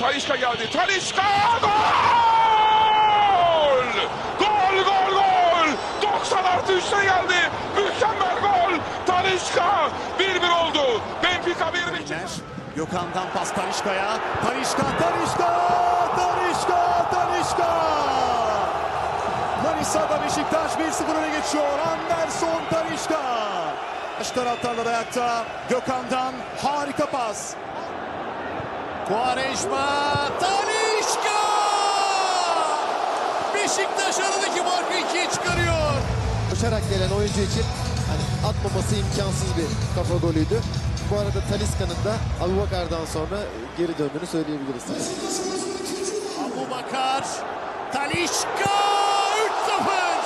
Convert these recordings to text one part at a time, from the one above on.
Talişka geldi. Talişka gol! Gol gol gol! 90 artı 3'te geldi. Mükemmel gol. Talişka 1-1 oldu. Benfica 1 Fener. Gökhan'dan pas Talişka'ya. Talişka, Talişka, Talişka, Talişka. Manisa'da Beşiktaş 1-0 öne geçiyor. Anderson Talişka. Taraftarlar ayakta. Gökhan'dan harika pas. Quaresma, Talişka! Beşiktaş aradaki farkı ikiye çıkarıyor. Koşarak gelen oyuncu için hani atmaması imkansız bir kafa golüydü. Bu arada Taliska'nın da Abubakar'dan sonra geri döndüğünü söyleyebiliriz. Abu Bakar, Talişka 3-0.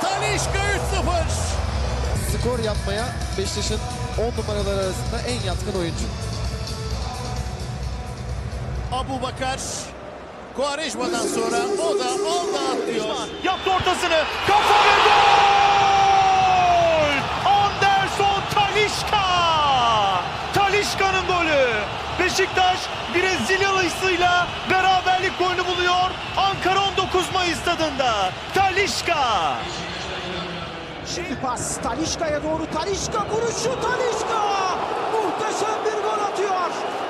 Talişka 3-0. Skor yapmaya Beşiktaş'ın 10 numaralar arasında en yatkın oyuncu. Abu Bakar, Quaresma'dan sonra o da aldı atlıyor. Yaptı ortasını. Kafa ve gol! Anderson Talişka! Talişka'nın golü. Beşiktaş Brezilyalısıyla beraberlik golünü buluyor. Ankara 19 Mayıs stadında. Talişka! Şimdi pas Talişka'ya doğru Talişka vuruşu Talişka muhteşem bir.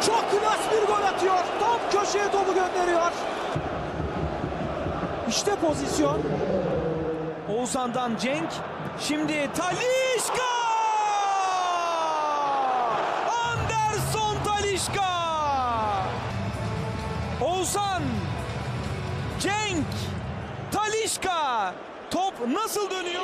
Çok klas bir gol atıyor. Tam köşeye topu gönderiyor. İşte pozisyon. Oğuzhan'dan Cenk. Şimdi Talişka! Anderson Talişka! Oğuzhan! Cenk! Talişka! Top nasıl dönüyor?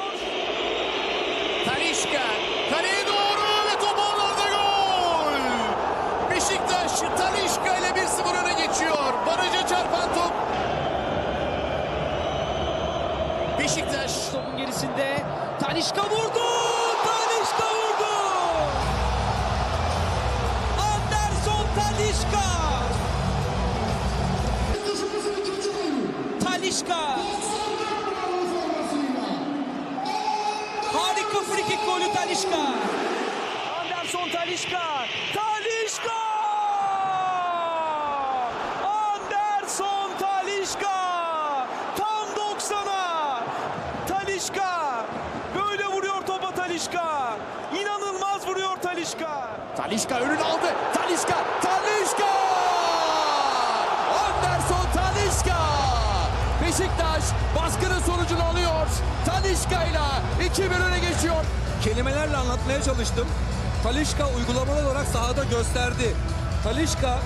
Talişka vurdu! Talişka vurdu! Anderson Talişka! Talişka! Harika frikik golü Talişka! Anderson Talişka! Talişka! Anderson Talişka! Tam 90'a! Talişka! Talişka! İnanılmaz vuruyor Talişka! Talişka önünü aldı. Talişka, Talişka! Anderson Talişka! Beşiktaş baskının sonucunu alıyor. Talişka ile 2-1 öne geçiyor. kelimelerle anlatmaya çalıştım. Talişka uygulamalı olarak sahada gösterdi. Talişka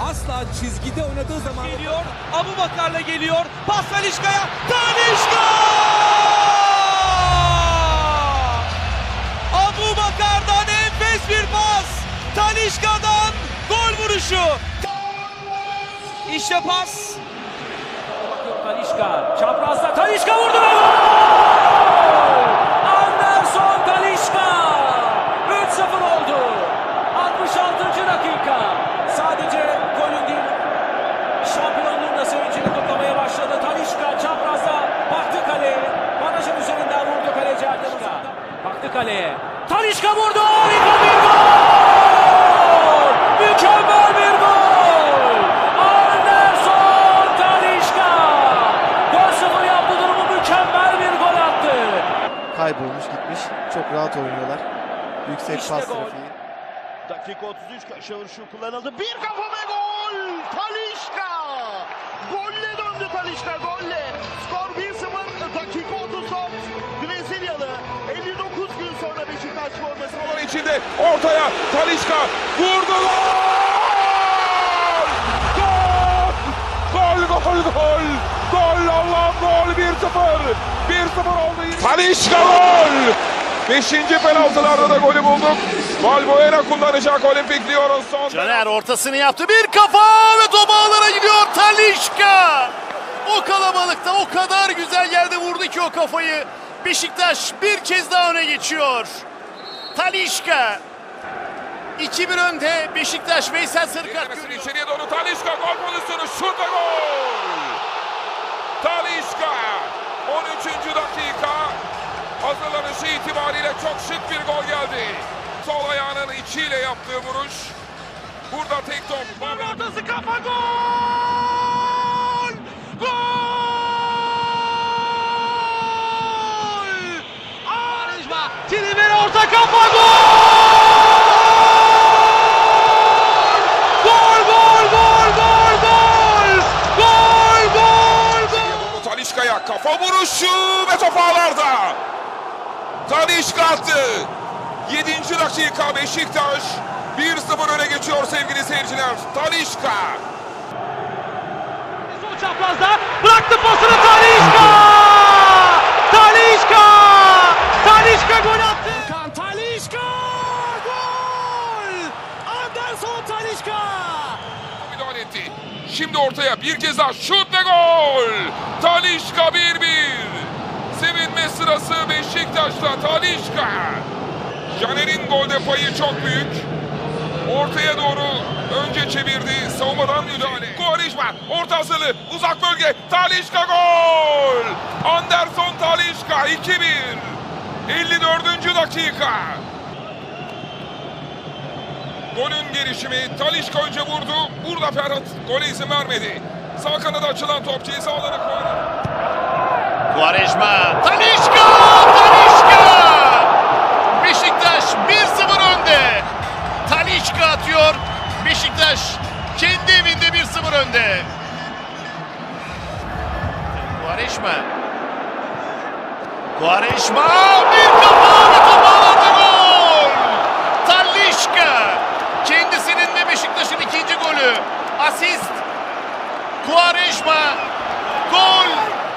asla çizgide oynadığı zaman Geliyor. Abu Bakar'la geliyor. Pas Talişka'ya. Talişka! Vuruşu. İşte pas. Talişka. Çaprazda Talişka vurdu ve gol! Anderson Talişka. 3-0 oldu. 66. dakika. Sadece golün değil, şampiyonluğun da sevincini kutlamaya başladı. Talişka çaprazda baktı kaleye. Barajın üzerinden vurdu kaleci Erdem'e. Baktı kaleye. Talişka vurdu. Harika bir gol! Mükemmel bir gol! Anderson Talişka! 4-0 yaptı durumu mükemmel bir gol attı. Kaybolmuş gitmiş. Çok rahat oynuyorlar. Yüksek İşte pas gol. trafiği. Dakika 33 köşe vuruşu kullanıldı. Bir kafa ve gol! Talişka! Golle döndü Talişka golle. Skor 1-0 dakika 34. Brezilyalı 59 gün sonra Beşiktaş forması Alan içinde ortaya Talişka vurdu gol! Gol gol gol! Gol Allah'ım gol 1-0! 1-0 oldu. Talişka gol! Beşinci penaltılarda da golü bulduk. Valbuena kullanacak Olimpik Lyon'un son Caner ortasını yaptı. Bir kafa ve top ağlara gidiyor. Talişka! O kalabalıkta o kadar güzel yerde vurdu ki o kafayı. Beşiktaş bir kez daha öne geçiyor. Talişka 2-1 önde Beşiktaş Veysel görüyor. içeriye doğru Talişka gol pozisyonu şut ve gol! Talişka 13. dakika hazırlanışı itibariyle çok şık bir gol geldi. Sol ayağının içiyle yaptığı vuruş. Burada tek top. ortası kafa gol! Gol! Arıcma, Tilibir orta kafa gol! Gol, gol, gol, gol, gol! Gol, gol, gol! Talişka'ya kafa vuruşu ve top ağlarda. Attı. 7. dakika Beşiktaş 1-0 öne geçiyor sevgili seyirciler. Talişka. Sol çaprazda bıraktı pasını! Talişka! Talişka gol attı! Kan Talişka! Gol! Anderson Talişka! müdahale etti. Şimdi ortaya bir kez daha şut ve gol. Talişka 1-1. Sevinme sırası Beşiktaş'ta Talişka. Caner'in golde payı çok büyük. Ortaya doğru önce çevirdi. Savunmadan müdahale. Quaresma orta hazırlı. Uzak bölge. Talişka gol. Anderson Talişka 2-1. 54. dakika. Golün gelişimi Talişka önce vurdu. Burada Ferhat gole izin vermedi. Sağ kanada açılan top ceza alanı koydu. Quaresma, Talişka! Talişka! Beşiktaş 1-0 önde. Talişka atıyor. Beşiktaş kendi evinde 1-0 önde. Quaresma. Quaresma bir kafa ve top ağlarda gol. Talişka. Kendisinin ve Beşiktaş'ın ikinci golü. Asist. Quaresma. Gol.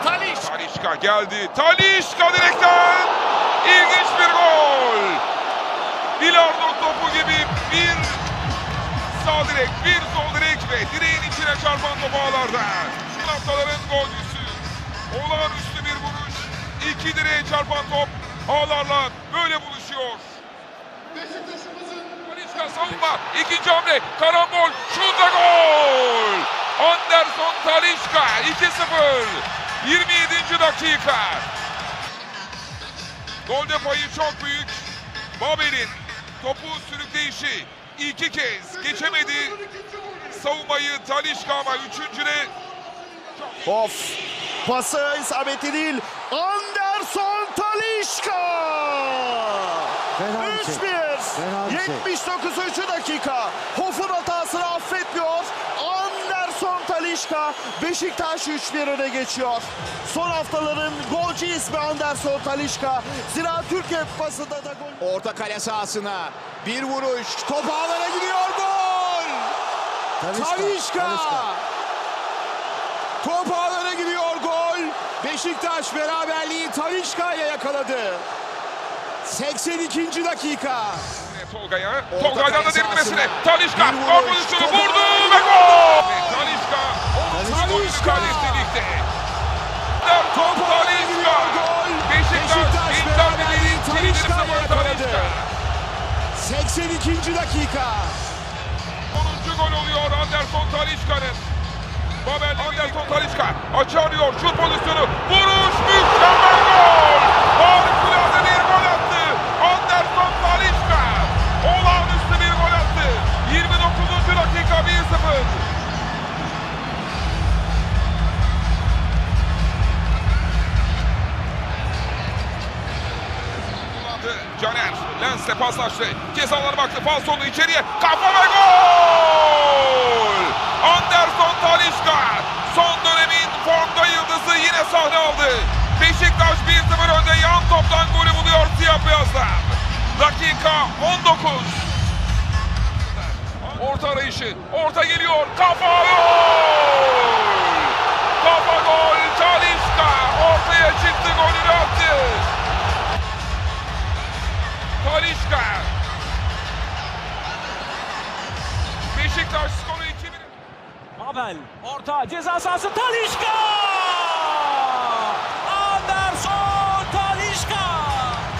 Talişka. Talişka geldi. Talişka direkten. İlginç bir gol. Bilardo topu gibi bir sağ direk, bir sol direk ve direğin içine çarpan top ağlarda. Bu haftaların golcüsü. Olağanüstü bir vuruş. İki direğe çarpan top ağlarla böyle buluşuyor. Talişka savunma. İkinci hamle. Karambol. Şut ve gol. Anderson Talişka 2-0. 27. dakika. Golde payı çok büyük. Babel'in topu sürükleyişi iki kez geçemedi. Savunmayı Talişka ama üçüncüde Of. Pası isabetli değil. Anderson Talişka. Fena bir şey. 3-1. Fena bir şey. 79. dakika. Hof'un hatasını. Talişka Beşiktaş 3-1 öne geçiyor. Son haftaların golcü ismi Anderson Talişka. Zira Türkiye Kupası'nda da gol. Orta kale sahasına bir vuruş. Top ağlara gidiyor gol. Talişka. Talişka. Talişka. Top ağlara gidiyor gol. Beşiktaş beraberliği Talişka'ya yakaladı. 82. dakika. Tolga'ya. Tolga'dan da derinlemesine. Talişka. Gol pozisyonu vurdu ve gol. Ve Talişka. Talişka ligde. Top Talişka. Gol. Beşiktaş. Beşiktaş İnter beraberliği Milan'in Talişka'ya 1-0 yakaladı. Talişka. 82. dakika. 10. gol oluyor Anderson Talişka'nın. Babel Anderson Talişka açı arıyor. Şut pozisyonu. Vuruş mükemmel gol. Harikulade Lens'le paslaştı. Cezalara baktı. Pas sonu içeriye. Kafa ve gol! Anderson Talişka son dönemin formda yıldızı yine sahne aldı. Beşiktaş 1-0 önde yan toptan golü buluyor siyah beyazlar. Dakika 19. Orta arayışı. Orta geliyor. Kafa gol! 2-1. Babel orta ceza sahası Talişka! Anderson Talişka!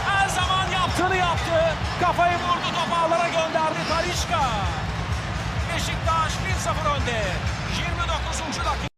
Her zaman yaptığını yaptı. Kafayı vurdu top ağlara gönderdi Talişka. Beşiktaş 1-0 önde. 29. dakika.